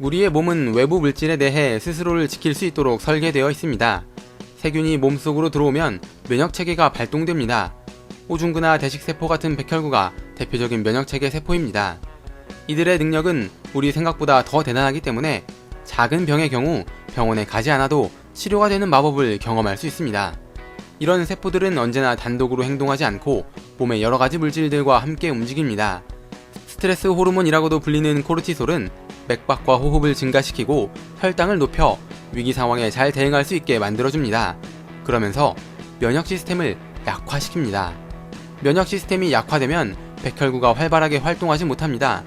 우리의 몸은 외부 물질에 대해 스스로를 지킬 수 있도록 설계되어 있습니다. 세균이 몸속으로 들어오면 면역 체계가 발동됩니다. 오중구나 대식세포 같은 백혈구가 대표적인 면역 체계 세포입니다. 이들의 능력은 우리 생각보다 더 대단하기 때문에 작은 병의 경우 병원에 가지 않아도 치료가 되는 마법을 경험할 수 있습니다. 이런 세포들은 언제나 단독으로 행동하지 않고 몸의 여러 가지 물질들과 함께 움직입니다. 스트레스 호르몬이라고도 불리는 코르티솔은 맥박과 호흡을 증가시키고 혈당을 높여 위기 상황에 잘 대응할 수 있게 만들어줍니다. 그러면서 면역 시스템을 약화시킵니다. 면역 시스템이 약화되면 백혈구가 활발하게 활동하지 못합니다.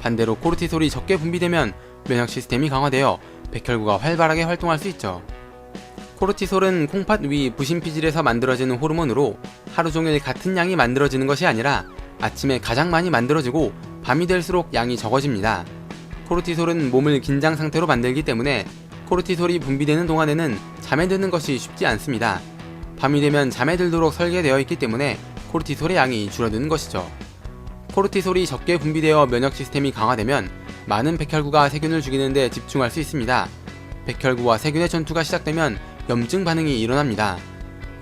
반대로 코르티솔이 적게 분비되면 면역 시스템이 강화되어 백혈구가 활발하게 활동할 수 있죠. 코르티솔은 콩팥 위 부신피질에서 만들어지는 호르몬으로 하루 종일 같은 양이 만들어지는 것이 아니라 아침에 가장 많이 만들어지고 밤이 될수록 양이 적어집니다. 코르티솔은 몸을 긴장 상태로 만들기 때문에 코르티솔이 분비되는 동안에는 잠에 드는 것이 쉽지 않습니다. 밤이 되면 잠에 들도록 설계되어 있기 때문에 코르티솔의 양이 줄어드는 것이죠. 코르티솔이 적게 분비되어 면역 시스템이 강화되면 많은 백혈구가 세균을 죽이는 데 집중할 수 있습니다. 백혈구와 세균의 전투가 시작되면 염증 반응이 일어납니다.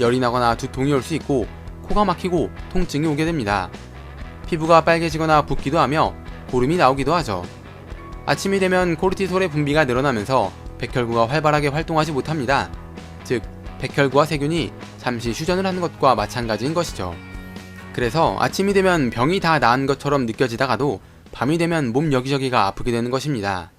열이 나거나 두통이 올 수 있고 코가 막히고 통증이 오게 됩니다. 피부가 빨개지거나 붓기도 하며 고름이 나오기도 하죠. 아침이 되면 코르티솔의 분비가 늘어나면서 백혈구가 활발하게 활동하지 못합니다. 즉, 백혈구와 세균이 잠시 휴전을 하는 것과 마찬가지인 것이죠. 그래서 아침이 되면 병이 다 나은 것처럼 느껴지다가도 밤이 되면 몸 여기저기가 아프게 되는 것입니다.